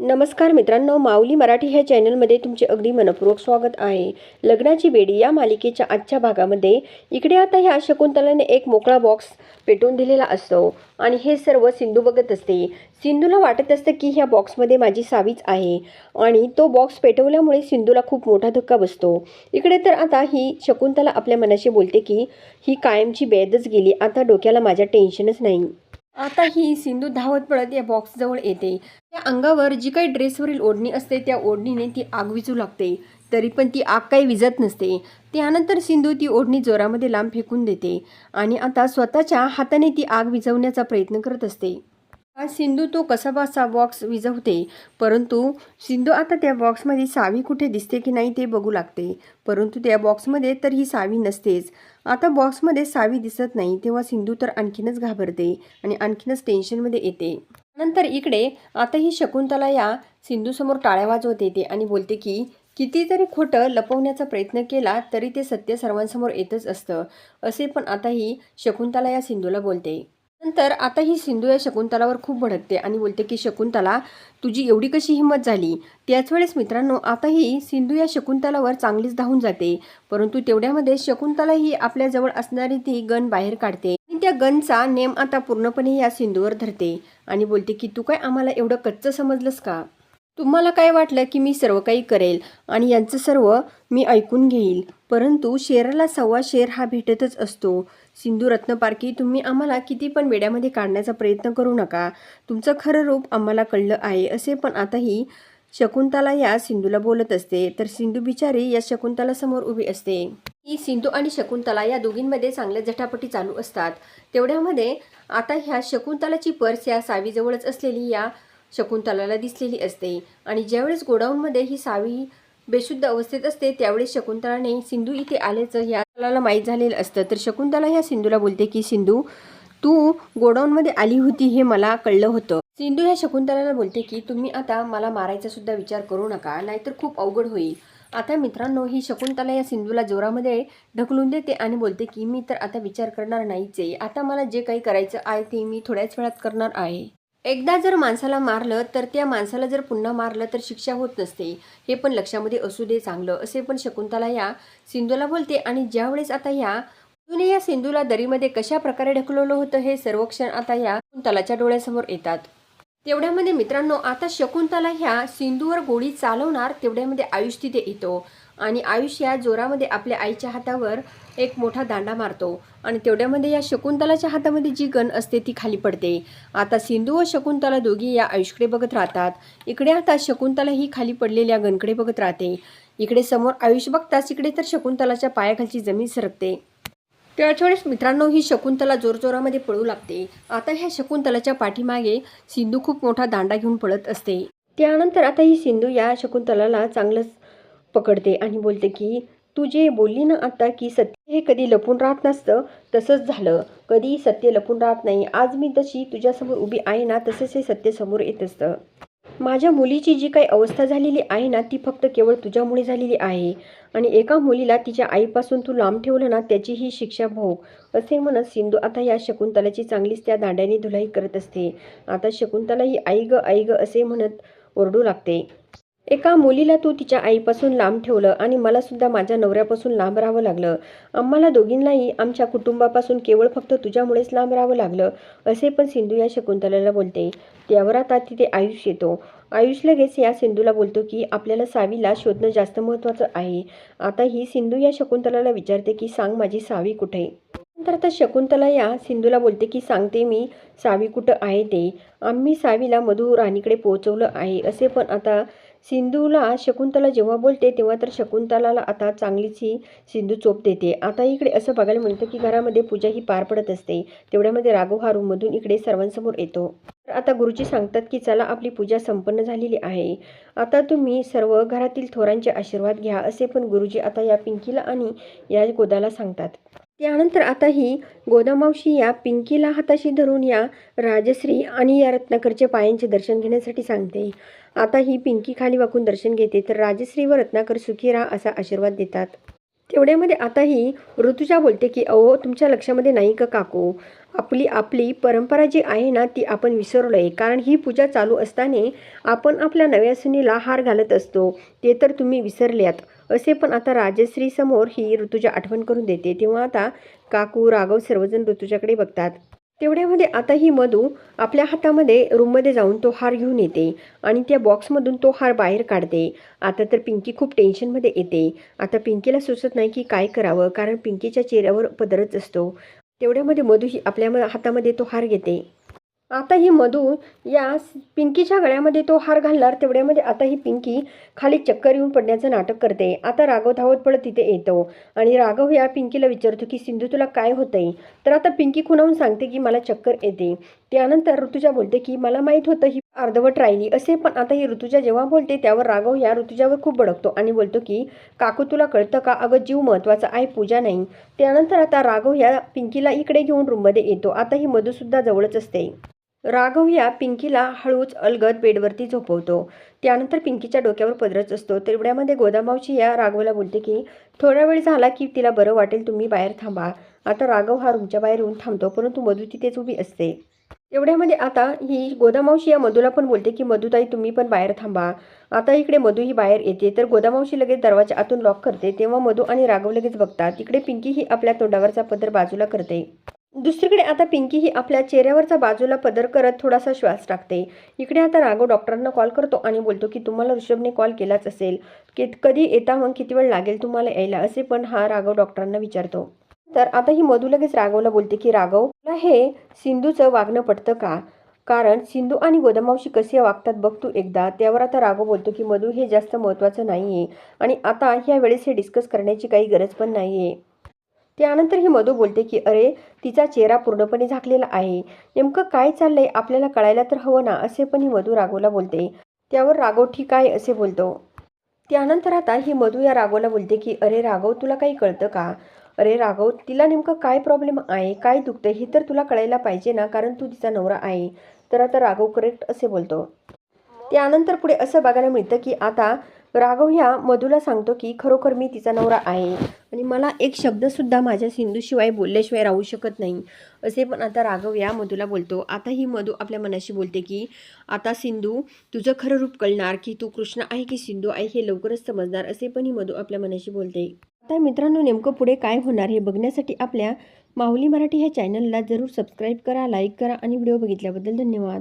नमस्कार मित्रांनो माऊली मराठी ह्या चॅनलमध्ये तुमचे अगदी मनपूर्वक स्वागत आहे. लग्नाची बेडी या मालिकेच्या आजच्या भागामध्ये. इकडे आता ह्या शकुंतलाने एक मोकळा बॉक्स पेटवून दिलेला असतो आणि हे सर्व सिंधू बघत असते. सिंधूला वाटत असतं की ह्या बॉक्समध्ये माझी सावीच आहे आणि तो बॉक्स पेटवल्यामुळे सिंधूला खूप मोठा धक्का बसतो. इकडे तर आता ही शकुंतला आपल्या मनाशी बोलते की ही कायमची बेदच गेली. आता डोक्याला माझ्या टेन्शनच नाही. आता ही सिंधू धावत पडत या बॉक्सजवळ येते. त्या अंगावर जी काही ड्रेसवरील ओढणी असते त्या ओढणीने ती आग विझू लागते. तरी पण ती आग काही विझत नसते. त्यानंतर सिंधू ती ओढणी जोरामध्ये लांब फेकून देते आणि आता स्वतःच्या हाताने ती आग विझवण्याचा प्रयत्न करत असते. आज सिंधू तो कसाबासा बॉक्स विजवते परंतु सिंधू आता त्या बॉक्समध्ये सावी कुठे दिसते की नाही ते बघू लागते. परंतु त्या बॉक्समध्ये तर ही सावी नसतेच. आता बॉक्समध्ये सावी दिसत नाही तेव्हा सिंधू तर आणखीनच घाबरते आणि आणखीनच टेन्शनमध्ये येते. नंतर इकडे आता ही शकुंतला या सिंधूसमोर टाळ्या वाजवत येते आणि बोलते की कितीतरी खोटं लपवण्याचा प्रयत्न केला तरी ते सत्य सर्वांसमोर येतच असतं. असे पण आता ही शकुंतला या सिंधूला बोलते. नंतर आता ही सिंधू या शकुंतलावर खूप भडकते आणि बोलते की शकुंतला तुझी एवढी कशी हिंमत झाली? त्याच वेळेस मित्रांनो आता ही सिंधू या शकुंतलावर चांगलीच धावून जाते. परंतु तेवढ्यामध्ये शकुंतला ही आपल्याजवळ असणारी ती गन बाहेर काढते आणि त्या गनचा नेम आता पूर्णपणे या सिंधूवर धरते आणि बोलते की तू काय आम्हाला एवढं कच्चं समजलंस का? तुम्हाला काय वाटलं की मी सर्व काही करेल आणि यांचं सर्व मी ऐकून घेईल? परंतु शेराला सव्वा शेर हा भेटतच असतो. सिंधू रत्नपारखी तुम्ही आम्हाला किती पण वेड्यामध्ये काढण्याचा प्रयत्न करू नका. तुमचं खरं रूप आम्हाला कळलं आहे असे पण आताही शकुंतला या सिंधूला बोलत असते. तर सिंधू बिचारी या शकुंतला समोर उभी असते. ही सिंधू आणि शकुंतला या दोघींमध्ये चांगल्या झटापटी चालू असतात. तेवढ्यामध्ये आता ह्या शकुंतलाची पर्स या सावीजवळच असलेली या शकुंतलाला दिसलेली असते. आणि ज्यावेळेस गोडाऊनमध्ये ही सावी बेशुद्ध अवस्थेत असते त्यावेळेस शकुंतलाने सिंधू इथे आल्याचं या तलाला माहीत झालेलं असतं. तर शकुंतला ह्या सिंधूला बोलते की सिंधू तू गोडाऊनमध्ये आली होती हे मला कळलं होतं. सिंधू ह्या शकुंतलाला बोलते की तुम्ही आता मला मारायचा सुद्धा विचार करू नका नाहीतर खूप अवघड होईल. आता मित्रांनो ही शकुंतला या सिंधूला जोरामध्ये ढकलून देते आणि बोलते की मी तर आता विचार करणार नाहीच आहे. आता मला जे काही करायचं आहे ते मी थोड्याच वेळात करणार आहे. एकदा जर माणसाला मारलं तर त्या माणसाला जर पुन्हा मारलं तर शिक्षा होत नसते. हे पण लक्षामध्ये असू दे चांगलं. असे पण शकुंतला या सिंधूला बोलते आणि ज्यावेळेस आता या तुने या सिंधूला दरीमध्ये कशा प्रकारे ढकलवलं होतं हे सर्व क्षण आता या शकुंतलाच्या डोळ्यासमोर येतात. तेवढ्यामध्ये मित्रांनो आता शकुंतला ह्या सिंधूवर गोळी चालवणार तेवढ्यामध्ये आयुष तिथे येतो. आणि आयुष या जोरामध्ये आपल्या आईच्या हातावर एक मोठा दांडा मारतो. आणि तेवढ्यामध्ये या शकुंतलाच्या हातामध्ये जी गन असते ती खाली पडते. आता सिंधू व शकुंतला दोघी या आयुषकडे बघत राहतात. इकडे आता शकुंतला ही खाली पडलेल्या गनकडे बघत राहते. इकडे समोर आयुष बघताच इकडे तर शकुंतलाच्या पायाखालची जमीन सरकते. त्याच वेळेस मित्रांनो ही शकुंतला जोरजोरामध्ये पळू लागते. आता ह्या शकुंतलाच्या पाठीमागे सिंधू खूप मोठा दांडा घेऊन पळत असते. त्यानंतर आता ही सिंधू या शकुंतलाला चांगलंच पकडते आणि बोलते की तू जे बोलली ना आता की सत्य हे कधी लपून राहत नसतं तसंच झालं. कधी सत्य लपून राहत नाही. आज मी तशी तुझ्यासमोर उभी आहे ना तसंच हे सत्य समोर येत असतं. माझ्या मुलीची जी काही अवस्था झालेली आहे ना ती फक्त केवळ तुझ्यामुळे झालेली आहे. आणि एका मुलीला तिच्या आईपासून तू लांब ठेवलं ना त्याची ही शिक्षा भोग. असे म्हणत सिंधू आता या शकुंतलाची चांगलीच त्या दांड्याने धुलाई करत असते. आता शकुंतला ही आई ग आई ग असे म्हणत ओरडू लागते. एका मुलीला तू तिच्या आईपासून लांब ठेवलं आणि मला सुद्धा माझ्या नवऱ्यापासून लांब राहावं लागलं. आम्हाला दोघींनाही आमच्या कुटुंबापासून केवळ फक्त तुझ्यामुळेच लांब राहावं लागलं असे पण सिंधू या शकुंतलाला बोलते. त्यावर आता तिथे आयुष येतो. आयुष लगेच या सिंधूला बोलतो की आपल्याला सावीला शोधणं जास्त महत्त्वाचं आहे. आता ही सिंधू या शकुंतलाला विचारते की सांग माझी सावी कुठे? नंतर आता शकुंतला या सिंधूला बोलते की सांगते मी सावी कुठं आहे ते? आम्ही सावीला मधु राणीकडे पोहोचवलं आहे असे पण आता सिंधूला शकुंतला जेव्हा बोलते तेव्हा तर शकुंतलाला आता चांगलीच ही सिंधू चोप देते. आता इकडे असं बघायला मिळतं की घरामध्ये पूजा ही पार पडत असते. तेवढ्यामध्ये राघव हा रूममधून इकडे सर्वांसमोर येतो. तर आता गुरुजी सांगतात की चला आपली पूजा संपन्न झालेली आहे. आता तुम्ही सर्व घरातील थोरांचे आशीर्वाद घ्या असे पण गुरुजी आता या पिंकीला आणि या गोदाला सांगतात. त्यानंतर आता ही गोदामावशी या पिंकीला हाताशी धरून या राजश्री आणि या रत्नाकरच्या पायांचे दर्शन घेण्यासाठी सांगते. आता ही पिंकी खाली वाकून दर्शन घेते तर राजश्री व रत्नाकर सुखी राहा असा आशीर्वाद देतात. तेवढ्यामध्ये आता ही ऋतुजा बोलते की अहो तुमच्या लक्षामध्ये नाही का काकू? आपली आपली परंपरा जी आहे ना ती आपण विसरलो आहे कारण ही पूजा चालू असताना आपण आपल्या नव्या सुनीला हार घालत असतो. ते तर तुम्ही विसरल्यात. असे पण आता राजश्री समोर ही ऋतुजा आठवण करून देते. तेव्हा आता काकू राघव सर्वजण ऋतुजाकडे बघतात. तेवढ्यामध्ये आता ही मधू आपल्या हातामध्ये रूममध्ये जाऊन तो हार घेऊन येते आणि त्या बॉक्समधून तो हार बाहेर काढते. आता तर पिंकी खूप टेन्शनमध्ये येते. आता पिंकीला सुचत नाही की काय करावं कारण पिंकीच्या चेहऱ्यावर पदरच असतो. तेवढ्यामध्ये मधू ही आपल्या म- हातामध्ये तो हार घेते. आता ही मधू या पिंकीच्या गळ्यामध्ये तो हार घालणार तेवढ्यामध्ये आता ही पिंकी खाली चक्कर येऊन पडण्याचं नाटक करते. आता राघव धावत पडत तिथे येतो आणि राघव या पिंकीला विचारतो की सिंधू तुला काय होतंय? तर आता पिंकी खुणावून सांगते की मला चक्कर येते. त्यानंतर ऋतुजा बोलते की मला माहीत होतं ही अर्धवट राहिली असे पण आता ही ऋतुजा जेव्हा बोलते त्यावर राघव या ऋतुजावर खूप भडकतो आणि बोलतो की काकू तुला कळतं का? अगं जीव महत्त्वाचा आहे पूजा नाही. त्यानंतर आता राघव या पिंकीला इकडे घेऊन रूममध्ये येतो. आता ही मधूसुद्धा जवळच असते. राघव या पिंकीला हळूच अलगद बेडवरती झोपवतो. त्यानंतर पिंकीच्या डोक्यावर पदरच असतो. तेवढ्यामध्ये गोदामावशी या राघवला बोलते की थोडा वेळ झाला की तिला बरं वाटेल तुम्ही बाहेर थांबा. आता राघव हा रूमच्या बाहेर येऊन थांबतो परंतु मधू तिथेच उभी असते. एवढ्यामध्ये आता ही गोदामावशी या मधूला पण बोलते की मधुताई तुम्ही पण बाहेर थांबा. आता इकडे मधू ही बाहेर येते. तर गोदामावशी लगेच दरवाजा आतून लॉक करते. तेव्हा मधू आणि राघव लगेच बघतात. इकडे पिंकी ही आपल्या तोंडावरचा पदर बाजूला करते. दुसरीकडे आता पिंकी ही आपल्या चेहऱ्यावरचा बाजूला पदर करत थोडासा श्वास टाकते. इकडे आता राघव डॉक्टरांना कॉल करतो आणि बोलतो की तुम्हाला ऋषभने कॉल केलाच असेल. की कधी येता मग किती वेळ लागेल तुम्हाला यायला? असे पण हा राघव डॉक्टरांना विचारतो. तर आता ही मधू लगेच राघवला बोलते की राघव तुला हे सिंधूचं वागणं पटतं का? कारण सिंधू आणि गोदामावशी कसे वागतात बघ तू एकदा. त्यावर आता राघव बोलतो की मधू हे जास्त महत्त्वाचं नाही आहे आणि आता ह्या वेळेस हे डिस्कस करण्याची काही गरज पण नाही आहे त्यानंतर ही मधू बोलते की अरे तिचा चेहरा पूर्णपणे झाकलेला आहे. नेमकं काय चाललंय? आपल्याला कळायला तर हवं ना? असे पण ही मधू राघवला बोलते. त्यावर राघव ठीक आहे असे बोलतो. त्यानंतर आता ही मधू या राघवला बोलते की अरे राघव तुला काही कळतं का? अरे राघव तिला नेमकं काय प्रॉब्लेम आहे? काय दुखतं हे तर तुला कळायला पाहिजे ना कारण तू तिचा नवरा आहे. तर आता राघव करेक्ट असे बोलतो. त्यानंतर पुढे असं बघायला मिळतं की आता राघव ह्या मधूला सांगतो की खरोखर मी तिचा नवरा आहे. आणि मला एक शब्दसुद्धा माझ्या सिंधूशिवाय बोलल्याशिवाय राहू शकत नाही. असे पण आता राघव या मधूला बोलतो. आता ही मधू आपल्या मनाशी बोलते की आता सिंधू तुझं खरं रूप कळणार की तू कृष्ण आहे की सिंधू आहे हे लवकरच समजणार असे पण ही मधू आपल्या मनाशी बोलते. आता मित्रांनो नेमकं पुढे काय होणार हे बघण्यासाठी आपल्या माऊली मराठी ह्या चॅनलला जरूर सबस्क्राईब करा लाईक करा आणि व्हिडिओ बघितल्याबद्दल धन्यवाद.